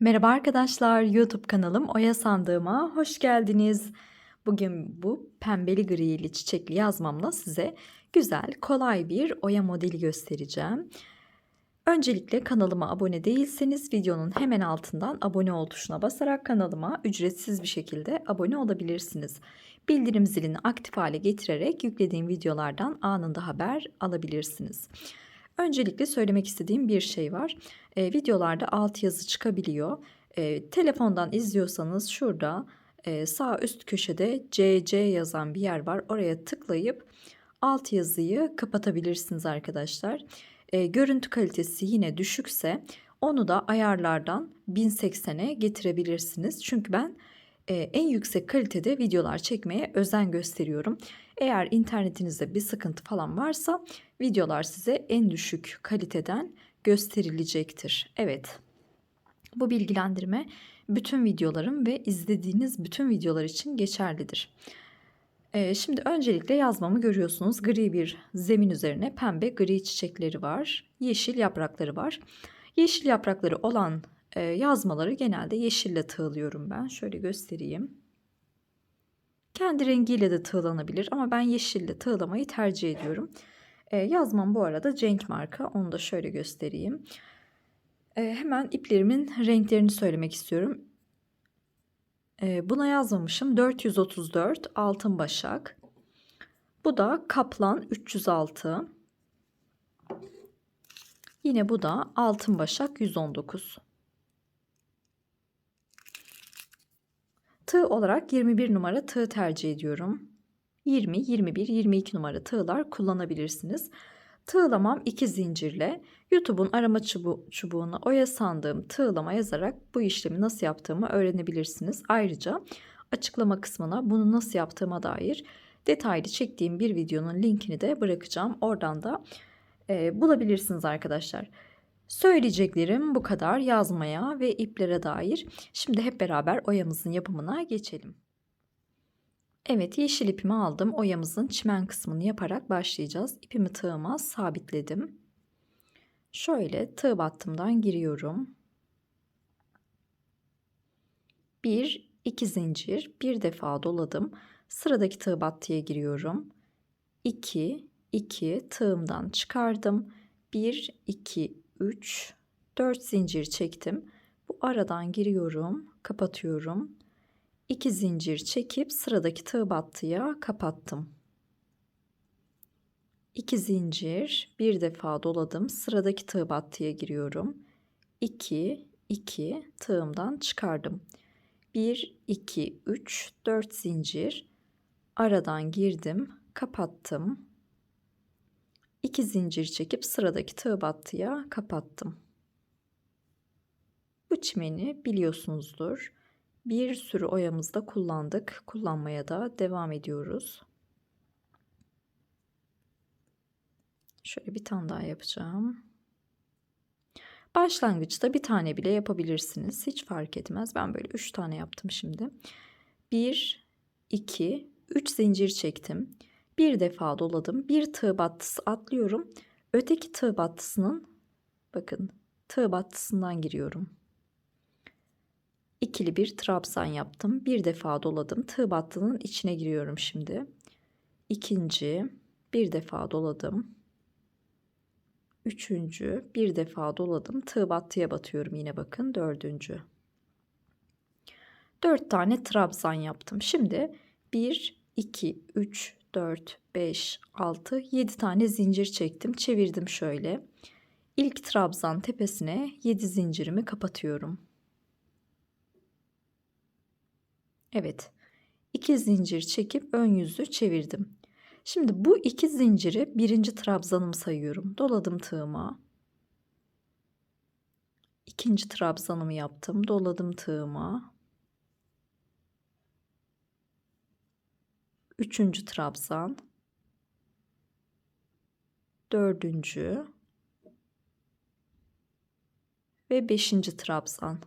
Merhaba arkadaşlar, YouTube kanalım Oya Sandığıma hoş geldiniz. Bugün bu pembeli grili çiçekli yazmamla size güzel, kolay bir oya modeli göstereceğim. Öncelikle kanalıma abone değilseniz videonun hemen altından abone ol tuşuna basarak kanalıma ücretsiz bir şekilde abone olabilirsiniz. Bildirim zilini aktif hale getirerek yüklediğim videolardan anında haber alabilirsiniz. Öncelikle söylemek istediğim bir şey var. E, videolarda alt yazı çıkabiliyor. E, telefondan izliyorsanız şurada e, sağ üst köşede CC yazan bir yer var. Oraya tıklayıp alt yazıyı kapatabilirsiniz arkadaşlar. E, görüntü kalitesi yine düşükse onu da ayarlardan 1080'e getirebilirsiniz. Çünkü ben e, en yüksek kalitede videolar çekmeye özen gösteriyorum. Eğer internetinizde bir sıkıntı falan varsa videolar size en düşük kaliteden gösterilecektir. Evet. Bu bilgilendirme bütün videolarım ve izlediğiniz bütün videolar için geçerlidir. Ee, şimdi öncelikle yazmamı görüyorsunuz. Gri bir zemin üzerine pembe gri çiçekleri var. Yeşil yaprakları var. Yeşil yaprakları olan e, yazmaları genelde yeşille tığlıyorum ben. Şöyle göstereyim. Kendi rengiyle de tığlanabilir ama ben yeşille tığlamayı tercih ediyorum. E, yazmam bu arada Cenk marka. Onu da şöyle göstereyim. E, hemen iplerimin renklerini söylemek istiyorum. E, buna yazmamışım. 434 altın başak. Bu da kaplan 306. Yine bu da altın başak 119. Tığ olarak 21 numara tığ tercih ediyorum. 20, 21, 22 numara tığlar kullanabilirsiniz. Tığlamam 2 zincirle YouTube'un arama çubu çubuğuna oya sandığım tığlama yazarak bu işlemi nasıl yaptığımı öğrenebilirsiniz. Ayrıca açıklama kısmına bunu nasıl yaptığıma dair detaylı çektiğim bir videonun linkini de bırakacağım. Oradan da e, bulabilirsiniz arkadaşlar. Söyleyeceklerim bu kadar yazmaya ve iplere dair. Şimdi hep beraber oyamızın yapımına geçelim. Evet yeşil ipimi aldım. Oyamızın çimen kısmını yaparak başlayacağız. İpimi tığıma sabitledim. Şöyle tığ battımdan giriyorum. Bir, iki zincir, bir defa doladım. Sıradaki tığ battıya giriyorum. 2, 2 tığımdan çıkardım. 1, 2, 3, 4 zincir çektim. Bu aradan giriyorum, kapatıyorum. 2 zincir çekip sıradaki tığ battıya kapattım. 2 zincir, bir defa doladım. Sıradaki tığ battıya giriyorum. 2 2 tığımdan çıkardım. 1 2 3 4 zincir aradan girdim, kapattım. 2 zincir çekip sıradaki tığ battıya kapattım. Bu çimeni biliyorsunuzdur. Bir sürü oyamızda kullandık. Kullanmaya da devam ediyoruz. Şöyle bir tane daha yapacağım. Başlangıçta bir tane bile yapabilirsiniz. Hiç fark etmez. Ben böyle 3 tane yaptım şimdi. 1, 2, 3 zincir çektim. Bir defa doladım. Bir tığ battısı atlıyorum. Öteki tığ battısının bakın tığ battısından giriyorum. İkili bir trabzan yaptım. Bir defa doladım. Tığ battının içine giriyorum şimdi. İkinci bir defa doladım. Üçüncü bir defa doladım. Tığ battıya batıyorum yine bakın. Dördüncü. Dört tane trabzan yaptım. Şimdi bir, iki, üç, 4, 5, 6, 7 tane zincir çektim. Çevirdim şöyle. İlk trabzan tepesine 7 zincirimi kapatıyorum. Evet. 2 zincir çekip ön yüzü çevirdim. Şimdi bu iki zinciri birinci trabzanım sayıyorum. Doladım tığıma. İkinci trabzanımı yaptım. Doladım tığıma. Üçüncü trabzan. Dördüncü. Ve beşinci trabzan.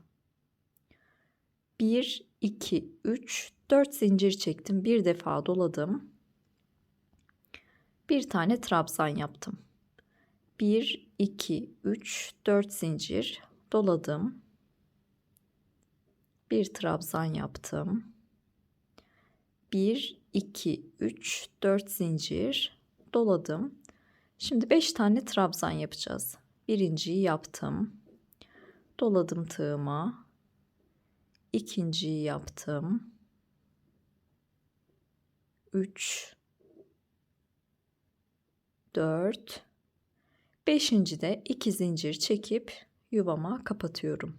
Bir, iki, üç, dört zincir çektim. Bir defa doladım. Bir tane trabzan yaptım. Bir, iki, üç, dört zincir doladım. Bir trabzan yaptım. 1 2 3 4 zincir doladım. Şimdi 5 tane trabzan yapacağız. Birinciyi yaptım. Doladım tığıma. İkinciyi yaptım. 3 4 Beşinci de iki zincir çekip yuvama kapatıyorum.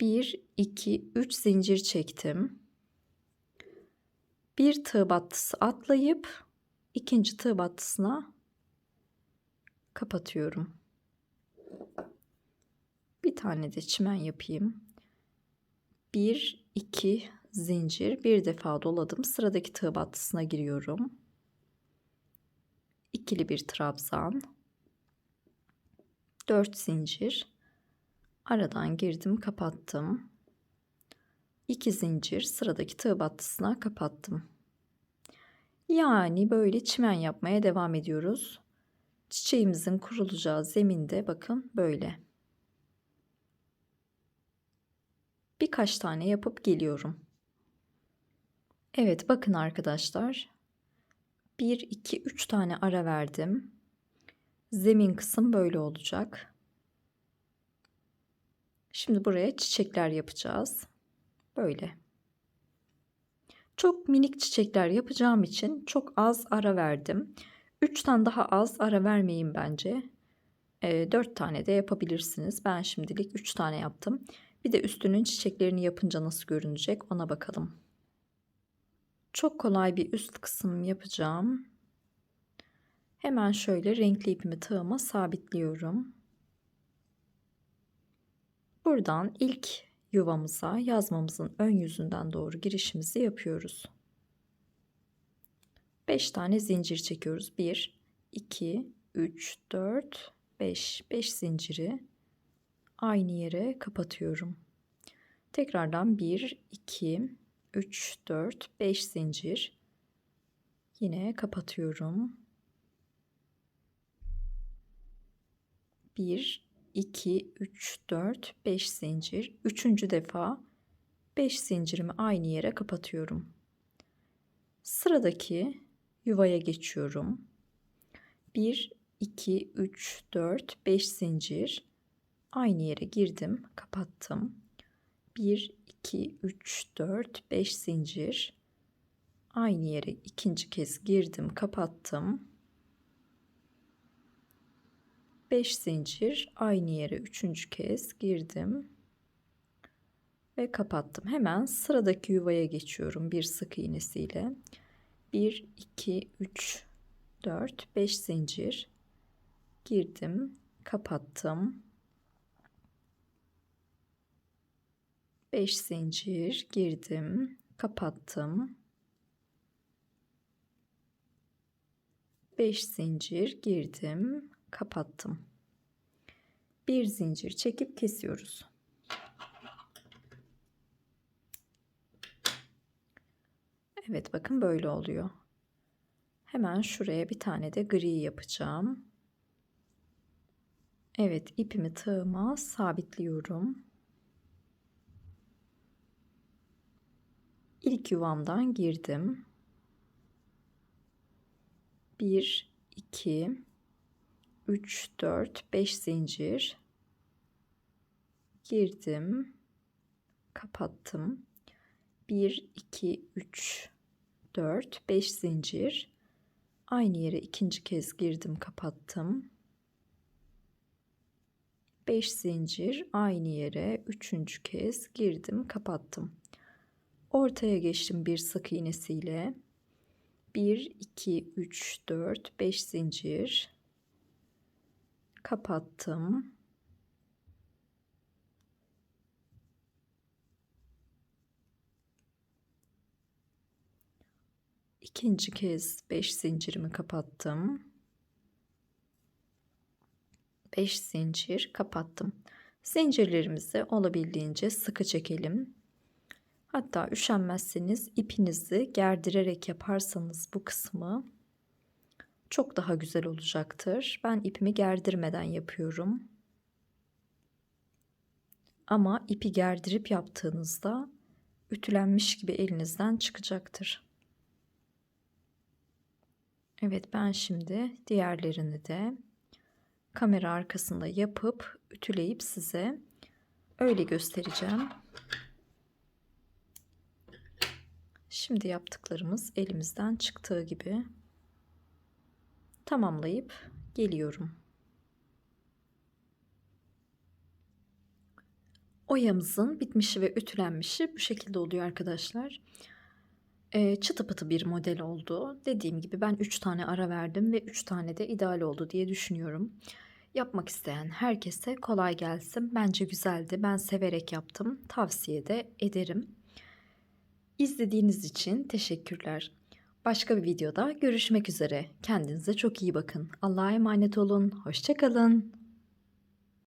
1 2 3 zincir çektim. Bir tığ battısı atlayıp ikinci tığ battısına kapatıyorum. Bir tane de çimen yapayım. 1 2 zincir bir defa doladım. Sıradaki tığ battısına giriyorum. İkili bir trabzan. 4 zincir. Aradan girdim, kapattım. 2 zincir sıradaki tığ battısına kapattım. Yani böyle çimen yapmaya devam ediyoruz. Çiçeğimizin kurulacağı zeminde bakın böyle. Birkaç tane yapıp geliyorum. Evet bakın arkadaşlar. 1 2 3 tane ara verdim. Zemin kısım böyle olacak. Şimdi buraya çiçekler yapacağız. Böyle. Çok minik çiçekler yapacağım için çok az ara verdim. 3 tane daha az ara vermeyin bence. E, 4 tane de yapabilirsiniz. Ben şimdilik 3 tane yaptım. Bir de üstünün çiçeklerini yapınca nasıl görünecek ona bakalım. Çok kolay bir üst kısım yapacağım. Hemen şöyle renkli ipimi tığıma sabitliyorum. Buradan ilk yuvamıza yazmamızın ön yüzünden doğru girişimizi yapıyoruz. 5 tane zincir çekiyoruz. 1 2 3 4 5 5 zinciri aynı yere kapatıyorum. Tekrardan 1 2 3 4 5 zincir yine kapatıyorum. 1 2 3 4 5 zincir. Üçüncü defa 5 zincirimi aynı yere kapatıyorum. Sıradaki yuvaya geçiyorum. 1 2 3 4 5 zincir aynı yere girdim, kapattım. 1 2 3 4 5 zincir aynı yere ikinci kez girdim, kapattım. 5 zincir aynı yere üçüncü kez girdim ve kapattım. Hemen sıradaki yuvaya geçiyorum bir sık iğnesiyle. 1 2 3 4 5 zincir girdim, kapattım. 5 zincir girdim, kapattım. 5 zincir girdim, kapattım. Bir zincir çekip kesiyoruz. Evet bakın böyle oluyor. Hemen şuraya bir tane de gri yapacağım. Evet ipimi tığıma sabitliyorum. İlk yuvamdan girdim. 1 2 3 4 5 zincir. Girdim. Kapattım. 1 2 3 4 5 zincir. Aynı yere ikinci kez girdim kapattım. 5 zincir aynı yere üçüncü kez girdim kapattım. Ortaya geçtim bir sık iğnesiyle. 1 2 3 4 5 zincir kapattım. İkinci kez 5 zincirimi kapattım. 5 zincir kapattım. Zincirlerimizi olabildiğince sıkı çekelim. Hatta üşenmezseniz ipinizi gerdirerek yaparsanız bu kısmı çok daha güzel olacaktır. Ben ipimi gerdirmeden yapıyorum. Ama ipi gerdirip yaptığınızda ütülenmiş gibi elinizden çıkacaktır. Evet ben şimdi diğerlerini de kamera arkasında yapıp ütüleyip size öyle göstereceğim. Şimdi yaptıklarımız elimizden çıktığı gibi tamamlayıp geliyorum. Oyamızın bitmişi ve ütülenmişi bu şekilde oluyor arkadaşlar. Ee, çıtı pıtı bir model oldu. Dediğim gibi ben 3 tane ara verdim ve 3 tane de ideal oldu diye düşünüyorum. Yapmak isteyen herkese kolay gelsin. Bence güzeldi. Ben severek yaptım. Tavsiye de ederim. İzlediğiniz için teşekkürler. Başka bir videoda görüşmek üzere. Kendinize çok iyi bakın. Allah'a emanet olun. Hoşçakalın.